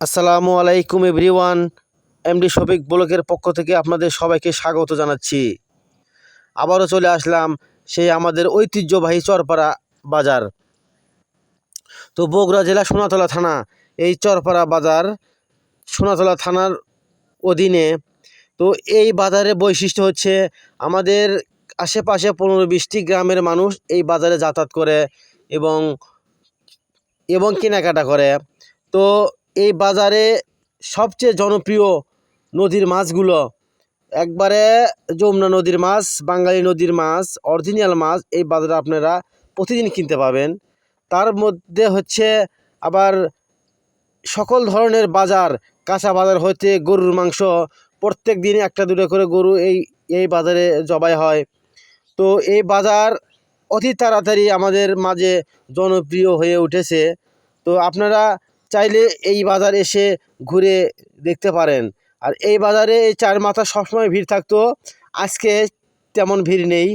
আসসালামু আলাইকুম everyone, MD Shafiq ব্লকের পক্ষ থেকে আপনাদের সবাইকে স্বাগত জানাচ্ছি। আবারও চলে আসলাম সেই আমাদের ঐতিহ্যবাহী চরপাড়া বাজার। তো বগুড়া জেলা সোনাতলা থানা, এই চরপাড়া বাজার সোনাতলা থানার অধীনে। তো এই বাজারের বৈশিষ্ট্য হচ্ছে আমাদের আশেপাশে পনেরো বিশটি গ্রামের মানুষ এই বাজারে যাতায়াত করে এবং এবং কেনাকাটা করে। তো এই বাজারে সবচেয়ে জনপ্রিয় নদীর মাছগুলো, একবারে যমুনা নদীর মাছ, বাঙালি নদীর মাছ অরিজিনাল মাছ এই বাজারে আপনারা প্রতিদিন কিনতে পাবেন। তার মধ্যে হচ্ছে আবার সকল ধরনের বাজার, কাঁচা বাজার হইতে গরুর মাংস, প্রত্যেক দিন একটা দুটো করে গরু এই এই বাজারে জবাই হয়। তো এই বাজার অতি তাড়াতাড়ি আমাদের মাঝে জনপ্রিয় হয়ে উঠেছে। তো আপনারা চাইলে এই বাজার এসে ঘুরে দেখতে পারেন। আর এই বাজারে এই চার মাথা সবসময় ভিড় থাকতো। আজকে তেমন ভিড় নেই।